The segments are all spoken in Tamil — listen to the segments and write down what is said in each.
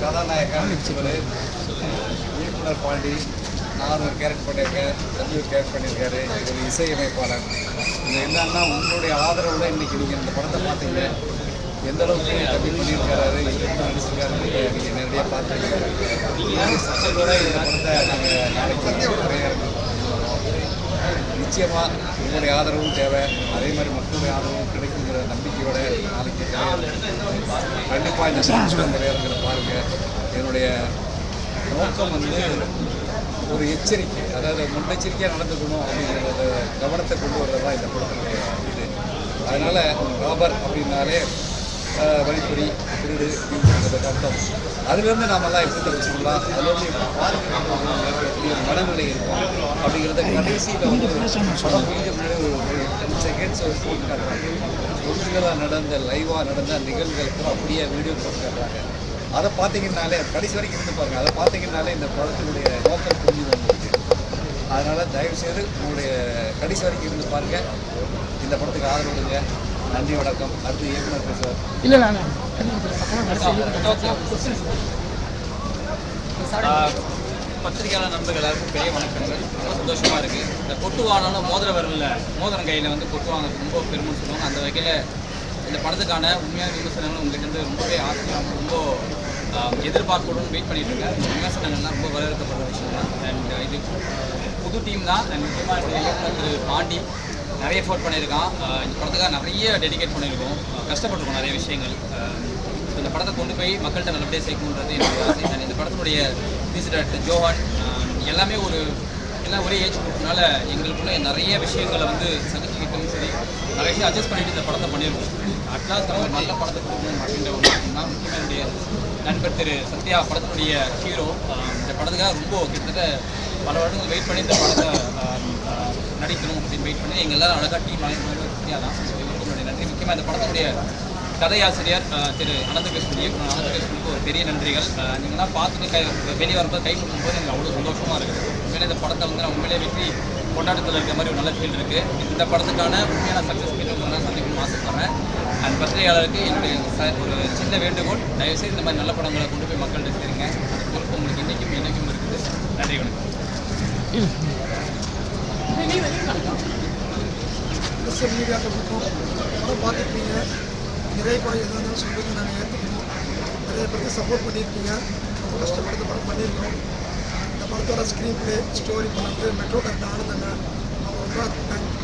கதாநாயகன் இவர் இயக்குனர் பாண்டி நான் ஒரு கேரக்ட் பண்ணியிருக்கேன் தம்பி ஒரு பண்ணியிருக்காரு ஒரு இசையமைப்பாளர். இது என்னன்னா உங்களுடைய ஆதரவில் இன்னைக்கு நீங்கள் இந்த படத்தை பார்த்தீங்க. எந்த அளவுக்கு தமிழ் பண்ணியிருக்காரு எப்படி நடிச்சிருக்காரு நீங்கள் நேரடியாக பார்த்துருக்கீங்க. சட்டத்தோட இந்த படத்தை நாங்கள் நாளைக்கு திரையரங்கு நிச்சயமாக உங்களுடைய ஆதரவும் தேவை. அதே மாதிரி மக்களுடைய ஆதரவும் கிடைக்குங்கிற நம்பிக்கையோட நாளைக்கு கண்டிப்பாக இந்த சாட்சியம் திரையரங்கில் பாருங்கள் என்னுடைய நோக்கம் வந்து ஒரு எச்சரிக்கை அதாவது முன்னெச்சரிக்கையாக நடந்துக்கணும் அப்படிங்கிறத கவனத்தை கொண்டு வர்றது இந்த படத்துடைய இது. அதனால் ராபர் அப்படின்னாலே வழிப்பறி திருடு அப்படிங்கிறது அர்த்தம் அதுலேருந்து நாமெல்லாம் எப்படி தப்பிச்சுக்கலாம் அதுலேருந்து எப்படி மனநிலை இருக்கும் அப்படிங்கிறத கடைசியில் வந்து படம் முடிஞ்ச முன்னாடி ஒரு டென் செகண்ட்ஸ் ஒரு ஃபோன் காட்டுறாங்க. ஒரிஜினலாக நடந்த லைவாக நடந்த நிகழ்வுகளுக்கு அப்படியே வீடியோ போட்டு காட்டுறாங்க. அதை பார்த்தீங்கன்னாலே கடைசி வரைக்கும் இருந்து பாருங்க. அதை பார்த்தீங்கன்னாலே இந்த படத்தினுடைய நோக்கம் புரிஞ்சு உங்களுக்கு அதனால் தயவுசெய்து உங்களுடைய கடைசி வரைக்கும் இருந்து பாருங்க. இந்த படத்துக்கு ஆதரவு கொடுங்க. நன்றி வணக்கம். அடுத்து இயக்குனர் பேசுவார். இல்லை நான் பத்திரிகையாளர் நண்பர்கள் எல்லாருக்கும் பெரிய வணக்கங்கள். ரொம்ப சந்தோஷமாக இருக்குது இந்த கொட்டு வாங்கினாலும் மோதிர வரல மோதிரம் கையில் வந்து கொட்டு வாங்குறது ரொம்ப பெருமைன்னு சொல்லுவாங்க. அந்த வகையில் இந்த படத்துக்கான உண்மையான விமர்சனங்கள் உங்களுக்கு வந்து ரொம்பவே ஆசையாக ரொம்ப எதிர்பார்ப்புடன் வெயிட் பண்ணிட்டு இருக்கேன். விமர்சனங்கள்லாம் ரொம்ப வரவேற்கப்படுற விஷயம் தான் அண்ட் இது புது டீம் தான். அண்ட் முக்கியமாக இந்த இயக்குனர் திரு பாண்டி நிறைய எஃபோர்ட் பண்ணியிருக்கான். இந்த படத்துக்காக நிறைய டெடிகேட் பண்ணியிருக்கோம். கஷ்டப்பட்டிருக்கோம் நிறைய விஷயங்கள். இந்த படத்தை கொண்டு போய் மக்கள்கிட்ட நல்லபடியாக சேர்க்கணுன்றது என்னுடைய ஆசை. இந்த படத்தினுடைய மியூசிக் டைரக்டர் ஜோஹான் எல்லாமே ஒரு எல்லாம் ஒரே ஏஜ் குரூப்னால எங்களுக்குள்ள நிறைய விஷயங்களை வந்து சகிச்சுக்கிட்டும் சரி நிறைய விஷயம் அட்ஜஸ்ட் பண்ணிட்டு இந்த படத்தை பண்ணியிருக்கோம். அட்லாஸ்ட் நம்ம ஒரு நல்ல படத்தை கொடுக்கணும் அப்படின்ற ஒரு விஷயம் தான் முக்கியமாக என்னுடைய நண்பர் திரு சத்யா படத்தினுடைய ஹீரோ இந்த படத்துக்காக ரொம்ப கிட்டத்தட்ட பல வருடங்கள் வெயிட் பண்ணி இந்த படத்தை நடிக்கணும் அப்படின்னு வெயிட் பண்ணி எங்கள் எல்லாரும் அழகாக டீம் வாங்கி தான் So, இவருக்கு நன்றி. முக்கியமாக இந்த படத்தினுடைய கதையாசிரியர் திரு அனந்தகிருஷ்ணன் இயக்குனர் அனந்தகிருஷ்ணனுக்கு ஒரு பெரிய நன்றிகள். ஆஹ், நீங்களாம் பார்த்துட்டு கை வெளியே வரும்போது கை கொடுக்கும்போது எனக்கு அவ்வளோ சந்தோஷமாக இருக்குது உண்மையிலே இந்த படத்தை வந்து நான் உண்மையிலே வெற்றி கொண்டாட்டத்தில் இருக்கிற மாதிரி ஒரு நல்ல ஃபீல் இருக்குது இந்த படத்துக்கான உண்மையான சக்ஸஸ் மீட் உங்களை நான் சந்திக்கணும்னு ஆசைப்படுறேன். அண்ட் பத்திரிகையாளருக்கு என்னுடைய ஒரு சின்ன வேண்டுகோள் தயவுசெய்து இந்த மாதிரி நல்ல படங்களை கொண்டு போய் மக்கள்கிட்ட சேருங்க. அந்த பொறுப்பு உங்களுக்கு இன்றைக்கும் என்றைக்கும் இருக்குது. நன்றி வணக்கம். சோஷியல் மீடியாவில் இருக்கும் படம் பார்த்துருப்பீங்க நிறைய படம் எதாக இருந்தாலும் சொல்லுங்க நாங்கள் ஏற்றுக்கணும் நிறைய பேருக்கு சப்போர்ட் பண்ணியிருக்கீங்க ரொம்ப கஷ்டப்பட்டு படம் பண்ணியிருக்கோம் இந்த படத்தோட ஸ்க்ரீன் ப்ளே ஸ்டோரி பண்ணது மெட்ரோ கரெக்டாக ஆனதுங்க அவங்க ரொம்ப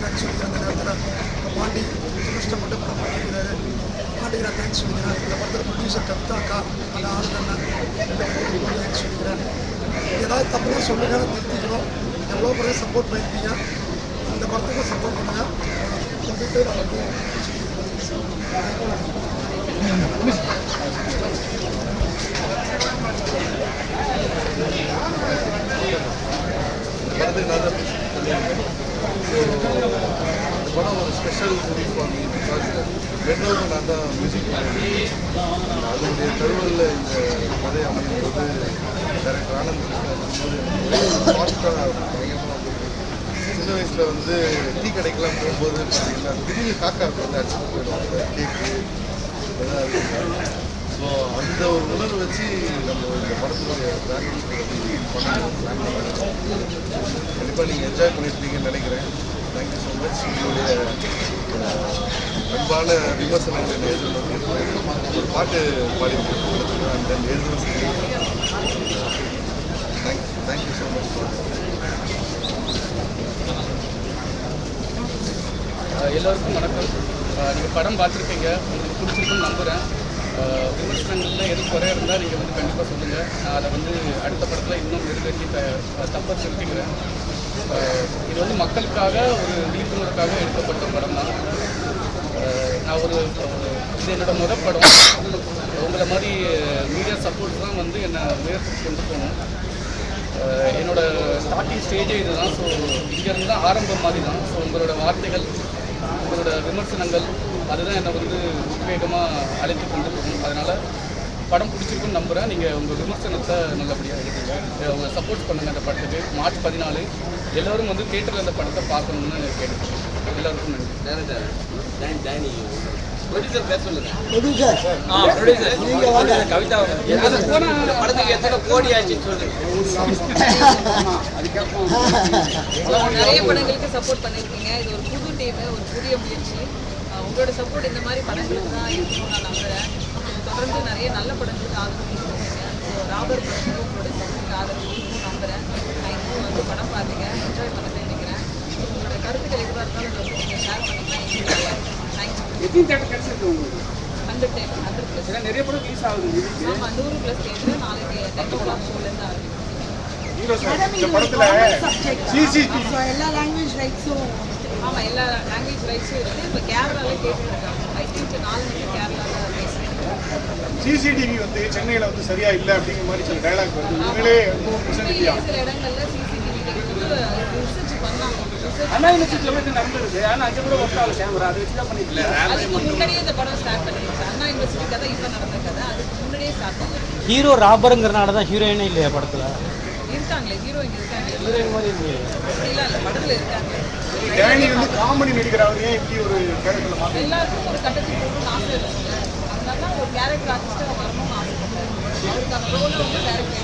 தேங்க்ஸ் சொல்லிக்கிறேன் அந்த நேரத்தில் இந்த பாண்டி கஷ்டப்பட்டு படம் பண்ணியிருக்கிறாரு பாண்டிக்கு நான் தேங்க்ஸ் சொல்லிக்கிறேன் இந்த படத்தில் ப்ரொடியூசர் கவிதா அக்கா அந்த ஆளுநர் தேங்க்ஸ் சொல்லிக்கிறேன் ஏதாவது தப்புனா சொல்லுங்க திருத்திக்கிறோம் எவ்வளோ பேர் சப்போர்ட் பண்ணியிருக்கீங்க இந்த படத்துக்கும் சப்போர்ட் பண்ணுங்க கொஞ்சம் நமக்கு படத்துக்கு நான் தான் ஸோ படம் ஒரு special movie for me because மெட்ரோவுக்கு நான் தான் மியூசிக் பண்ணியிருக்கேன் அதனுடைய தழுவலில் இந்த கதை அமையும் போது டேரக்டர் ஆனந்த் ஃபாஸ்ட்டாக பயங்கரமாக வயசில் வந்து டீ கடைக்கெல்லாம் போகும்போது பார்த்தீங்கன்னா திடீர்னு காக்கா வந்து அடிச்சுட்டு போயிடும் கேக்கு ஸோ அந்த ஒரு உணர்வு வச்சு நம்ம இந்த படத்துடைய கண்டிப்பாக நீங்கள் என்ஜாய் பண்ணியிருப்பீங்கன்னு நினைக்கிறேன். தேங்க்யூ ஸோ மச் உங்களுடைய அன்பான விமர்சனங்களை நேரில் ஒரு பாட்டு பாடிட்டு அந்த தென் எழுதும் thank thank you so much ah எல்லோருக்கும் வணக்கம். நீங்கள் படம் பார்த்துருப்பீங்க. உங்களுக்கு பிடிச்சிருக்குன்னு நம்புகிறேன் அஹ் விமர்சனங்கள்ல எது குறை இருந்தால் நீங்கள் வந்து கண்டிப்பாக சொல்லுங்கள் நான் அதை வந்து அடுத்த படத்தில் இன்னும் நிறைவேற்றி த செலுத்திக்கிறேன் திருத்திக்கிறேன் இது வந்து மக்களுக்காக ஒரு விழிப்புணர்வுக்காக எடுக்கப்பட்ட படம் தான். நான் ஒரு இது என்னோடய முதல் படம். உங்களை மாதிரி மீடியா சப்போர்ட் தான் வந்து என்னை உயர்த்தி கொண்டு போகணும் என்னோடய ஸ்டார்டிங் ஸ்டேஜே இதுதான். ஸோ இங்கேருந்து தான் ஆரம்பம் மாதிரி தான் ஸோ உங்களோட வார்த்தைகள் உங்களோட விமர்சனங்கள் அதுதான் என்னை வந்து உத்வேகமாக அழைத்து கொண்டு போகும். அதனால் படம் பிடிச்சிருக்குன்னு நம்புகிறேன் நீங்கள் உங்கள் விமர்சனத்தை நல்லபடியாக எழுதுங்க அஹ் உங்களை சப்போர்ட் பண்ணுங்கள் அந்த படத்துக்கு. மார்ச் பதினாலு எல்லோரும் வந்து தேட்டரில் அந்த படத்தை பார்க்கணும்னு கேட்டுக்கிறேன் எல்லாருக்கும் நன்றி. ப்ரொடியூசர் சொல்லுங்க. ஆ ப்ரொடியூசர் வாங்க. கவிதா போனா இந்த படத்துக்கு எத்தனை கோடி ஆச்சுன்னு சொல்லுங்க. நிறைய படங்களுக்கு சப்போர்ட் பண்ணியிருக்கீங்க. இது ஒரு புது டீம் ஒரு புதிய முயற்சி. உங்களோட சப்போர்ட் இந்த மாதிரி படங்களுக்கு தான் இருக்கணும்னு நான் நம்புகிறேன் தொடர்ந்து நிறைய நல்ல படங்களுக்கு ஆதரவு ராபர் படத்துக்கு உங்களோட சப்போர்ட் ஆதரவு நம்புகிறேன் நான் இன்னும் வந்து படம் பார்த்தீங்க என்ஜாய் பண்ண நினைக்கிறேன் உங்களோட கருத்துக்கள் எதுவாக இருந்தாலும் ஷேர் பண்ணிக்கலாம் எத்தனை தேட்டர் கிடைச்சிருக்கு உங்களுக்கு? ஹண்ட்ரட் டைம் ஹண்ட்ரட் ப்ளஸ் ஏன்னா நிறைய படம் ரிலீஸ் ஆகுது. ஆமாம் நூறு ப்ளஸ் தேட்டர் நாளைக்கு டென் ஓ கிளாக் ஷோலேருந்து ஆரம்பிக்கும் எல்லா லாங்குவேஜ் ரைட்ஸும் ஆமாம் எல்லா லாங்குவேஜ் ரைட்ஸும் இருக்குது இப்போ கேரளாவில் கேட்டுருக்காங்க. ஐ திங்க் நாலு மணிக்கு கேரளாவில் பேசுகிறேன் சிசிடிவி வந்து சென்னையில வந்து சரியா இல்ல அப்படிங்கிற மாதிரி சில டயலாக் வருது. உண்மையிலே நூறு பர்சன்ட் சில இடங்கள்ல சிசிடிவி ரிசர்ச் பண்ணாங்க. அண்ணா யூனிவர்சிட்டியில் போய் நடந்துருக்கு. ஆனால் அங்கே கூட ஒர்க் ஆகல. கேமரா அதை வச்சு தான் பண்ணிக்கல அதுக்கு முன்னாடியே இந்த படம் ஸ்டார்ட் அண்ணா யூனிவர்சிட்டி கதை இப்போ நடந்த கதை. அதுக்கு முன்னாடியே ஸ்டார்ட் ஹீரோ ராபருங்கிறனால தான் ஹீரோயினே இல்லையா படத்துல? இருக்காங்களே ஹீரோ இங்கே இருக்காங்க ஹீரோயின் மாதிரி இல்லையே. அப்படிலாம் இல்லை படத்தில் இருக்காங்க டேனி வந்து காமெடி அவர் ஏன் இப்படி ஒரு கேரக்டர்ல மாத்தி எல்லாருக்கும் ஒரு கட்டத்துக்கு போகணும்னு ஆசை இருக்குங்க அதனால தான் ஒரு கேரக்டர் ஆர்டிஸ்ட்டாக வரணும்னு ஆசைப்பட்டேன் அவருக்கான ரோலை வந்து டேரக்ட்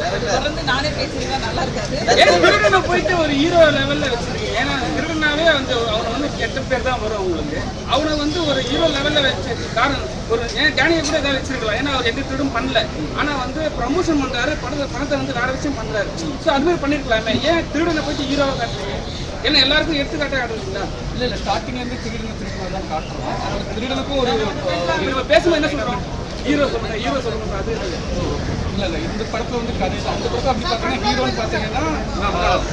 தொடர்ந்து நானே பேசியிருந்தா நல்லா இருக்காது. திருடனை போயிட்டு ஒரு ஹீரோ லெவல்ல வச்சிருக்கீங்க ஏன்னா திருடனாவே வந்து அவனை வந்து கெட்ட பேர் தான் வரும் அவங்களுக்கு. அவனை வந்து ஒரு ஹீரோ லெவல்ல வச்சு காரணம் ஒரு ஏன் டேனியை கூட ஏதாவது வச்சிருக்கலாம். ஏன்னா அவர் எந்த திருடும் பண்ணல. ஆனா வந்து ப்ரமோஷன் பண்றாரு பணத்தை பணத்தை வந்து வேற விஷயம் பண்றாரு. ஸோ அது மாதிரி பண்ணிருக்கலாமே. ஏன் திருடனை போயிட்டு ஹீரோவை காட்டுறீங்க? ஏன்னா எல்லாருக்கும் எடுத்துக்காட்டா காட்டுறீங்களா? இல்லை இல்லை திருடுங்க தான் காட்டுறோம். அதோட திருடனுக்கும் ஒரு பேசும்போது என்ன சொல்றோம்? ஹீரோ சொல்லுங்க ஹீரோ சொல்லுங்க. அது இல்லை இல்லை இந்த படத்தில் வந்து கதையில் அந்த படத்தை அப்படி பார்த்தீங்கன்னா ஹீரோன்னு பார்த்தீங்கன்னா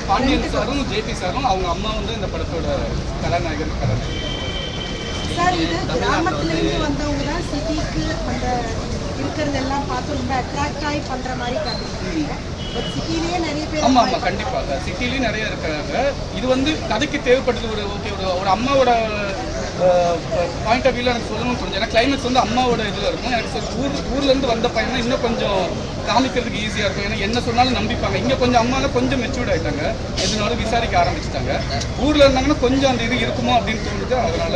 பாண்டியன் சாரும் ஜேபி சாரும் அவங்க அம்மா வந்து இந்த படத்தோட கதாநாயகர் கதாநாயகர் சார் இது கிராமத்துலேருந்து வந்தவங்க தான் சிட்டிக்கு அந்த இருக்கிறதெல்லாம் பார்த்து ரொம்ப அட்ராக்ட் ஆகி பண்ணுற மாதிரி காட்டுறாங்க சிட்டிலேயே ஆமா ஆமா கண்டிப்பா. சிட்டிலயும் நிறைய இருக்காங்க. இது வந்து கதைக்கு தேவைப்படுது ஒரு ஓகே ஒரு ஒரு அம்மாவோட பாயிண்ட் ஆஃப் வியூவில் எனக்கு சொல்லணும்னு கொஞ்சம் ஏன்னா கிளைமேக்ஸ் வந்து அம்மாவோட இதில் இருக்கும். எனக்கு ஊர் ஊர்லேருந்து வந்த பையனா இன்னும் கொஞ்சம் காமிக்கிறதுக்கு ஈஸியாக இருக்கும். ஏன்னா என்ன சொன்னாலும் நம்பிப்பாங்க. இங்கே கொஞ்சம் அம்மா கொஞ்சம் மெச்சூர்ட் ஆகிட்டாங்க எதுனாலும் விசாரிக்க ஆரம்பிச்சிட்டாங்க. ஊரில் இருந்தாங்கன்னா கொஞ்சம் அந்த இது இருக்குமோ அப்படின்னு தோணுது. அதனால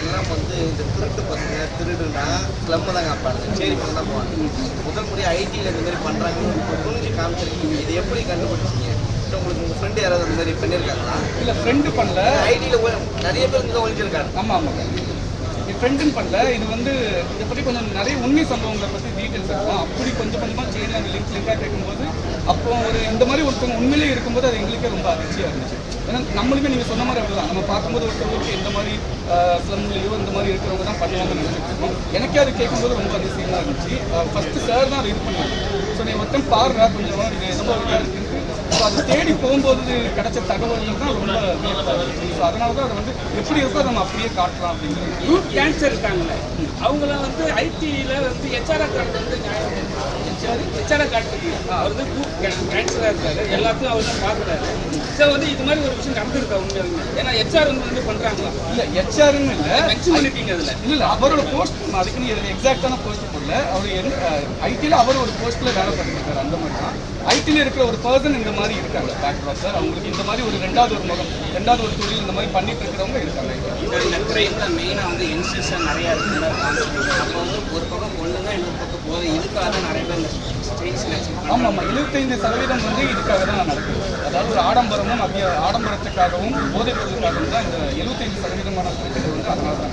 எல்லாம் வந்து இந்த திருட்டு பசங்க திருடுனா கிளம்ப தான் காப்பாடுங்க சரி பண்ண தான் போவாங்க. முதல் முறையாக ஐடியில் இந்த மாதிரி பண்ணுறாங்கன்னு புரிஞ்சு காமிச்சிருக்கீங்க. இது எப்படி கண்டுபிடிச்சிங்க? இல்லை உங்களுக்கு உங்கள் ஃப்ரெண்டு யாராவது இந்த மாதிரி பண்ணியிருக்காங்களா இல்ல ஃப்ரெண்டு பண்ணல. ஐடியில் நிறைய பேர் இங்கே ஒழிஞ்சிருக்காங்க ஆமா ஆமா. என் ஃப்ரெண்டுன்னு பண்ணல. இது வந்து இதை பற்றி கொஞ்சம் நிறைய உண்மை சம்பவங்களை பற்றி டீட்டெயில்ஸ் இருக்கும் அப்படி கொஞ்சம் கொஞ்சமாக செயின் அந்த லிங்க் லிங்காக கேட்கும்போது அப்போ ஒரு இந்த மாதிரி ஒருத்தவங்க உண்மையிலேயே இருக்கும்போது அது எங்களுக்கே ரொம்ப அதிர்ச்சியாக இருந்துச்சு. ஏன்னா நம்மளுமே நீங்கள் சொன்ன மாதிரி அப்படிதான். நம்ம பார்க்கும்போது ஒருத்தவங்களுக்கு இந்த மாதிரி ஸ்லம்லேயோ இந்த மாதிரி இருக்கிறவங்க தான் பண்ணுவாங்கன்னு நினைச்சிட்டு இருக்கோம். எனக்கே அது கேட்கும்போது ரொம்ப அதிசயமாக இருந்துச்சு. ஃபஸ்ட்டு சார் தான் அதை இது பண்ணாங்க. ஸோ நீ மொத்தம் பாருடா கொஞ்சம் இது இருக்குது ஸோ அது தேடி போகும்போது கிடைச்ச தகவல்கள் தான் ரொம்ப ஸோ அதனால தான் அதை வந்து எப்படி இருக்கோ அதை நம்ம அப்படியே காட்டலாம் அப்படிங்கிறது குரூப் கேன்சர் இருக்காங்களே அவங்கள வந்து ஐடியில் வந்து ஹெச்ஆர்ஆ கார்டு வந்து நியாயம் ஹெச்ஆர்ஆ கார்டு அவர் வந்து குரூப் கேன்சராக இருக்காரு. எல்லாத்தையும் அவர் தான் பார்க்குறாரு. ஸோ வந்து இது மாதிரி ஒரு விஷயம் நடந்திருக்கா உண்மையாலுமே? ஏன்னா ஹெச்ஆர் வந்து வந்து பண்ணுறாங்களா இல்லை ஹெச்ஆர்னு இல்லை. மென்ஷன் பண்ணிருக்கீங்க அதில். இல்லை இல்லை அவரோட போஸ்ட் அதுக்குன்னு இதில் எக்ஸாக்டான போஸ்ட் போடல. அவர் ஐடியில் அவர் ஒரு போஸ்ட்டில் வேலை பண்ணிருக்காரு அந்த மாதிரி தான். ஐடியில் இருக்கிற ஒரு பர்சன் இந்த மாதிரி இருக்காங்க பேக்ரவுண்ட் சார் அவங்களுக்கு இந்த மாதிரி ஒரு ரெண்டாவது ஒரு முகம் ரெண்டாவது ஒரு தொழில் இந்த மாதிரி பண்ணிட்டு இருக்கிறவங்க இருக்காங்க. இந்த கிரைமில் மெயினாக வந்து இன்ஸ்டியூஷன் நிறையா இருக்குன்னு அப்போ வந்து ஒரு பக்கம் பொண்ணுங்க இன்னொரு பக்கம் போது இதுக்காக தான் நிறைய பேர் ஆமாம் ஆமாம் எழுபத்தைந்து சதவீதம் வந்து இதுக்காக தான் நடக்குது. அதாவது ஒரு ஆடம்பரமும் அதிக ஆடம்பரத்துக்காகவும் போதைப் பொருளுக்காகவும் தான் இந்த எழுபத்தைந்து சதவீதமான வந்து அதனால தான்.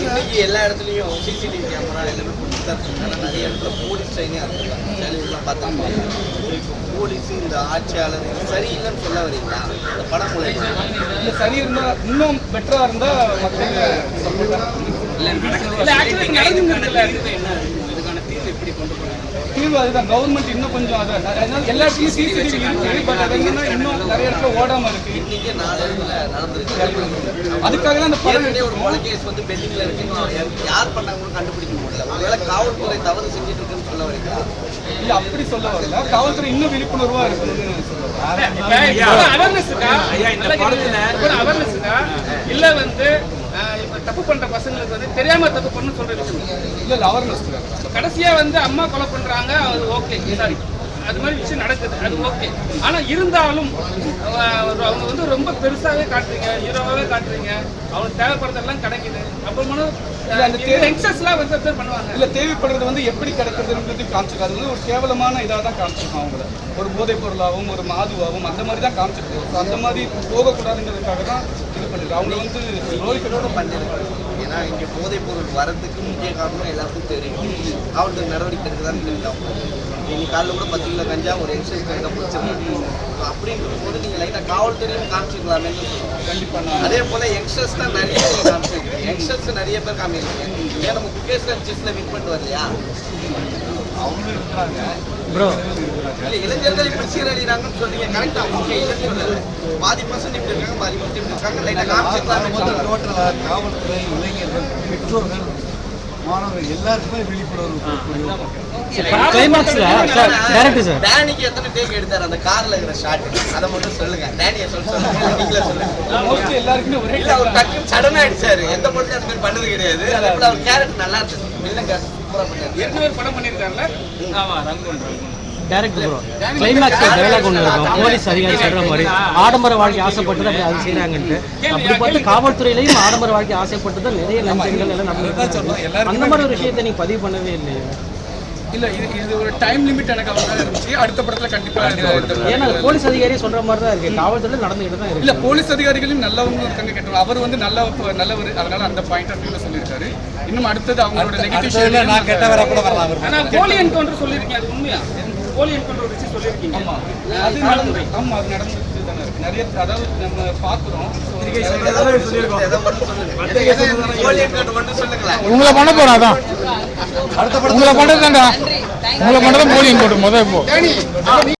இன்னைக்கு எல்லா இடத்துலையும் சிசிடிவி கேமரா எல்லாமே இருக்காங்க. நிறைய இடத்துல போலீஸ் ட்ரைனே இருக்காங்க சேனல்லாம் பார்த்தா இப்போ போலீஸ் இந்த ஆட்சியாளர் சரியில்லைன்னு சொல்ல வரீங்களா? இந்த படம் மூலயமா இல்லை சரி இருந்தால் இன்னும் பெட்டராக இருந்தால் மக்கள் இல்லை ஆக்சுவலி என்ன இதுக்கான தீர்வு எப்படி கொண்டு போகிறாங்க தீர்வு அதுதான். கவர்மெண்ட் இன்னும் கொஞ்சம் அதை அதனால எல்லா சிசிடிவி இருக்கு பட் அது என்னன்னா இன்னும் நிறைய இடத்துல ஓடாம இருக்கு. நடந்திருக்கு. அதுக்காக தான் அந்த படம் ஒரு கொலை கேஸ் வந்து பெண்டிங்ல இருக்கு. யார் பண்ணாங்கன்னு கண்டுபிடிக்க முடியல. ஒருவேளை காவல்துறை தவறு செஞ்சுட்டு இருக்குன்னு சொல்ல வரீங்களா? இல்ல அப்படி சொல்ல வரல. காவல்துறை இன்னும் விழிப்புணர்வா இருக்கணும்னு சொல்லுவாங்க. அவேர்னஸ் இல்ல வந்து இப்ப தப்பு பண்ற பசங்களுக்கு வந்து தெரியாம தப்பு பண்ணு சொல்ற விஷயம் இல்ல இல்ல அவேர்னஸ் கடைசியா வந்து அம்மா கொலை பண்றாங்க அது ஓகே சாரி அது மாதிரி விஷயம் நடக்குது அது ஓகே ஆனா இருந்தாலும் அவங்க வந்து ரொம்ப பெருசாவே காட்டுறீங்க ஹீரோவாவே காட்டுறீங்க. அவனுக்கு தேவைப்படுறதெல்லாம் கிடைக்குது. அப்புறமா யங்ஸ்டர்ஸ்லாம் வந்து பண்ணுவாங்க. இல்ல தேவைப்படுறது வந்து எப்படி கிடைக்கிறதுன்றது காமிச்சிருக்காரு. அது வந்து ஒரு கேவலமான இதாக தான் காமிச்சிருக்கோம் அவங்கள. ஒரு போதைப் பொருளாகவும் ஒரு மாதுவாகவும் அந்த மாதிரி தான் காமிச்சிருக்கோம். So அந்த மாதிரி போகக்கூடாதுங்கிறதுக்காக தான் இது பண்ணிருக்கோம் அவங்க வந்து ரோஹித்தோட பண்ணிருக்காங்க ஏன்னா இங்க போதைப் பொருள் வரதுக்கு முக்கிய காரணம் எல்லாத்துக்கும் தெரியும். காவல்துறை நடவடிக்கை எடுக்குதான்னு தெரியும் இன்னைக்கு காலையில் கூட பத்து கிலோ கஞ்சா ஒரு எக்ஸைஸ் கையில் பிடிச்சிருக்காங்க அப்படின்றது போது நீங்கள் லைட்டாக காவல்துறையும் காமிச்சிக்கலாமே. கண்டிப்பா. அதே போல யங்ஸ்டர்ஸ் தான் நிறைய பேர் காமிச்சிருக்கீங்க. யங்ஸ்டர்ஸ் நிறைய பேர் காமிச்சிருக்கீங்க. ஏன் நம்ம குகேஸ்ல செஸ்ல வின் பண்ணிட்டு வரலையா? ப்ரோ இளைஞர்கள் இப்படி சீரழிறாங்கன்னு சொன்னீங்க கரெக்டா ஓகே இல்லைன்னு பாதி பர்சன்ட் இப்படி இருக்காங்க பாதி பர்சன்ட் இப்படி இருக்காங்க. லைட்டா காமிச்சிக்கலாமே சொல்லுங்க டோட்டலாக காவல்துறை இளைஞர்கள் பெற்றோர்கள் மாணவர்கள் எல்லாருக்குமே விழிப்புணர்வு கொடுக்கக்கூடிய கிளைமாக்ஸ்ல சார் டேரக்டர் சார் டேனிக்கு எத்தனை டேக் எடுத்தாரு? அந்த கார்ல இருக்கிற ஷாட் அதை மட்டும் சொல்லுங்க. டேனிய சொல்ல சொல்லுங்க. எல்லாருக்குமே ஒரே அவர் சடனா அடிச்சாரு எந்த பொருளும் அந்த மாதிரி பண்ணது கிடையாது. அவர் கேரக்டர் நல்லா இருந்துச்சு. டேரக்டர் ப்ரோ கிளைமாக்ஸ் டைலாக் ஒன்று இருக்கும். போலீஸ் அதிகாரி சொல்ற மாதிரி ஆடம்பர வாழ்க்கை ஆசைப்பட்டு அப்படி அது செய்றாங்கன்ட்டு. அப்படி பார்த்து காவல்துறையிலையும் ஆடம்பர வாழ்க்கை ஆசைப்பட்டு தான் நிறைய லஞ்சங்கள் எல்லாம் நடந்துருக்கு அந்த மாதிரி ஒரு விஷயத்தை நீங்க பதிவு பண்ணவே இல்லையே. இல்ல இது இது ஒரு டைம் லிமிட் எனக்கு அவங்க இருந்துச்சு. அடுத்த படத்துல கண்டிப்பா ஏன்னா போலீஸ் அதிகாரியே சொல்ற மாதிரி தான் இருக்கு. காவல்துறையில நடந்துகிட்டு தான் இல்ல போலீஸ் அதிகாரிகளும் நல்லவங்க இருக்காங்க கேட்டோம் அவர் வந்து நல்ல நல்லவர். அதனால அந்த பாயிண்ட் ஆஃப் வியூல சொல்லியிருக்காரு. இன்னும் அடுத்தது அவங்களோட நெகட்டிவ் நான் கெட்டவரா கூட வரலாம். அவர் ஆனா போலி என்கவுண்டர் சொல்லியிருக்கீங்க. அது உண்மையா? போலி என்கவுண்டர் வச்சு சொல்லியிருக்கீங்க. ஆமா. அது நடந்து ஆமா அது நடந்துட்டு தானே இருக்கு. நிறைய அதாவது நம்ம சொல்லுங்களேன். உங்களை பண்ண போறோம் அதான். அடுத்த உங்களை பண்றது தான்டா. உங்களை பண்றது போலி போட்டு முதல் இப்போ